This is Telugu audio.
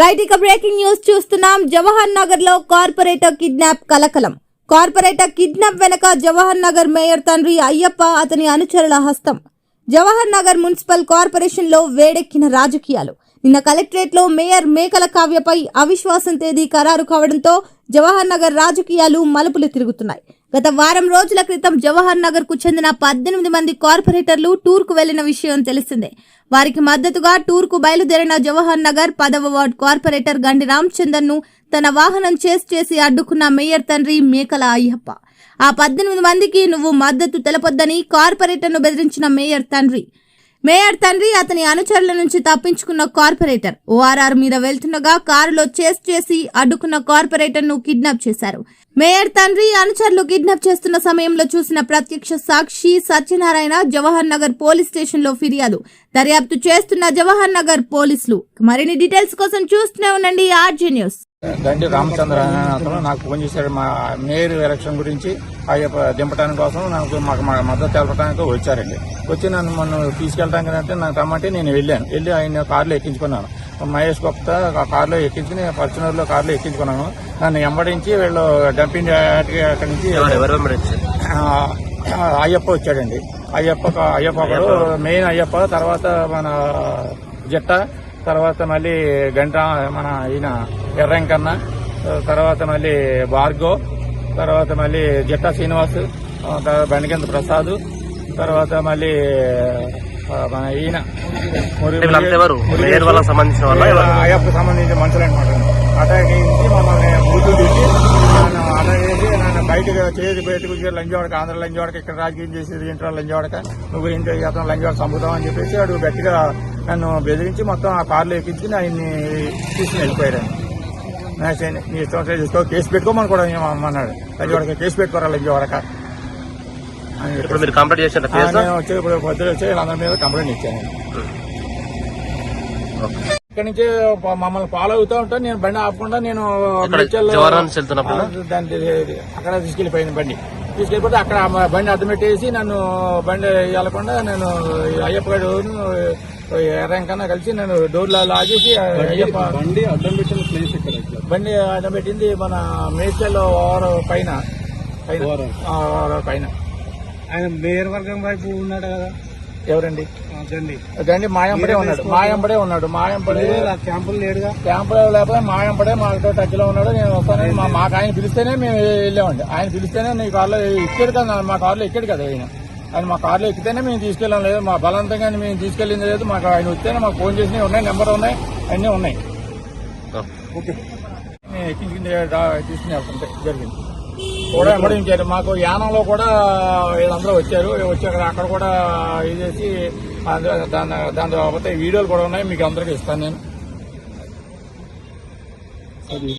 రైట్ ఇక బ్రేకింగ్ న్యూస్ చూస్తున్నాం. జవహర్ నగర్లో కార్పొరేటర్ కిడ్నాప్ కలకలం. కార్పొరేటర్ కిడ్నాప్ వెనక జవహర్ నగర్ మేయర్ తండ్రి అయ్యప్ప అతని అనుచరుల హస్తం. జవహర్ నగర్ మున్సిపల్ కార్పొరేషన్లో వేడెక్కిన రాజకీయాలు. నిన్న కలెక్టరేట్లో మేయర్ మేకల కావ్యపై అవిశ్వాసం తేదీ ఖరారు కావడంతో జవహర్ నగర్ రాజకీయాలు మలుపులు తిరుగుతున్నాయి. గత వారం రోజుల క్రితం జవహర్ నగర్కు చెందిన పద్దెనిమిది మంది కార్పొరేటర్లు టూర్కు వెళ్ళిన విషయం తెలిసిందే. వారికి మద్దతుగా టూర్కు బయలుదేరిన జవహర్ నగర్ పదవ వార్డ్ కార్పొరేటర్ గండి రామచందర్ను తన వాహనం చేసి చేసి అడ్డుకున్న మేయర్ తండ్రి మేకల అయ్యప్ప. ఆ పద్దెనిమిది మందికి నువ్వు మద్దతు తెలపొద్దని కార్పొరేటర్ను బెదిరించిన మేయర్ తండ్రి. మేయర్ తండ్రి అతని అనుచరుల నుంచి తప్పించుకున్న కార్పొరేటర్. ఓఆర్ఆర్ మీద వెళ్తుండగా కారులో చేస్ చేసి అడ్డుకున్న కార్పొరేటర్ను కిడ్నాప్ చేశారు. మేయర్ తండ్రి అనుచరులు కిడ్నాప్ చేస్తున్న సమయంలో చూసిన ప్రత్యక్ష సాక్షి సత్యనారాయణ జవహర్ నగర్ పోలీస్ స్టేషన్లో ఫిర్యాదు. దర్యాప్తు చేస్తున్న జవహర్ నగర్ పోలీసులు. మరిన్ని డీటెయిల్స్ కోసం చూస్తూనే ఉండండి ఆర్జీ న్యూస్. గండి రామచంద్ర అతను నాకు ఫోన్ చేశాడు. మా మేయర్ ఎలక్షన్ గురించి అయ్యప్ప దింపడానికి కోసం నాకు మాకు మా మద్దతు తెలపడానికి వచ్చారండి. వచ్చి నన్ను మొన్న తీసుకెళ్ళడానికి అంటే నాకు రమ్మంటే నేను వెళ్ళాను. వెళ్ళి ఆయన కారులో ఎక్కించుకున్నాను. మహేష్ గుప్తా ఆ కారులో ఎక్కించుకుని ఫార్చునర్లో కారులో ఎక్కించుకున్నాను. నన్ను ఎంబడించి వీళ్ళు డంపింగ్ అక్కడి నుంచి ఆ, అయ్యప్ప వచ్చాడండి. అయ్యప్ప అయ్యప్ప ఒకడు మెయిన్ అయ్యప్ప తర్వాత మన జట్ట తర్వాత మళ్ళీ గంట మన ఈయన ఎర్రంకన్న తర్వాత మళ్ళీ భార్గవ్ తర్వాత మళ్ళీ జట్ట శ్రీనివాస్ బండికింద ప్రసాద్ తర్వాత మళ్ళీ మన ఈయన సంబంధించిన? అయ్యప్ప సంబంధించిన మనుషులు అనమాట అటాక్ అయించి మమ్మల్ని బూతులు తిట్టి అటాక్ చేసి నన్ను బయటకు చేసి బయటకు లంజవాడక ఆంధ్ర లంజవాడక ఇక్కడ రాజకీయం చేసేది ఇంటర్ లంజవాడక నువ్వు ఇంటి అతను లంజవాడ చంపుతావు అని చెప్పేసి వాడు గట్టిగా నన్ను బెదిరించి మొత్తం ఆ కార్లో ఎక్కించుకుని ఆయన్ని తీసుకుని వెళ్ళిపోయాడు నా ఇష్టం చేసుకో కేసు పెట్టుకోమని కూడా అన్నాడు లంజవాడక కేసు పెట్టుకోరా లంజవాడక అని ఇప్పుడు మీరు కంప్లీట్ నేను వచ్చి ఇప్పుడు పొద్దున వచ్చి వీళ్ళందరి మీద కంప్లైంట్ ఇచ్చాను. ఇక్కడ నుంచి మమ్మల్ని ఫాలో అవుతూ ఉంటా నేను బండి ఆపకుండా నేను దాన్ని అక్కడ తీసుకెళ్ళిపోయింది బండి. తీసుకెళ్ళిపోతే అక్కడ బండి అడ్డం పెట్టేసి నన్ను బండి వెళ్ళకుండా నేను అయ్యప్ప ఎర్రంకన్నా కలిసి నేను డోర్లో లాగేసి అయ్యప్ప బండి అడ్డం పెట్టిన ప్లేస్ ఇక్కడ బండి అడ్డం పెట్టింది మన మేడ్చల్లో ఓవర్ పైన. పైన. ఆయన మేయర్ వర్గం వైపు ఉన్నాడు కదా? ఎవరండి? గండి. గండి మాయంపడే ఉన్నాడు. మాయంపడే ఉన్నాడు. మాయంపడే క్యాంపులు లేడుగా? క్యాంపులో లేకపోతే మాయంపడే మాతో టచ్లో ఉన్నాడు. నేను వస్తానని మా మాకు ఆయన పిలిస్తేనే మేము వెళ్ళామండి. ఆయన పిలిస్తేనే నీ కార్లో ఎక్కాడు కదా మా కార్లో ఎక్కాడు కదా ఆయన ఆయన మా కార్లో ఎక్కితేనే మేము తీసుకెళ్ళాం. లేదు మా బలవంతంగా మేము తీసుకెళ్ళింది లేదు. మాకు ఆయన వస్తేనే మాకు ఫోన్ చేసినవి ఉన్నాయి నెంబర్ ఉన్నాయి అన్నీ ఉన్నాయి. ఓకే. ఎక్కించుకుని తీసుకుని వెళ్తుంటే జరిగింది. కూడా వెంబడించారు మాకు యానంలో కూడా వీళ్ళందరూ వచ్చారు. వచ్చి అక్కడ అక్కడ కూడా ఇది చేసి అందులో దాని దాని వీడియోలు కూడా ఉన్నాయి. మీకు అందరికీ ఇస్తాను నేను.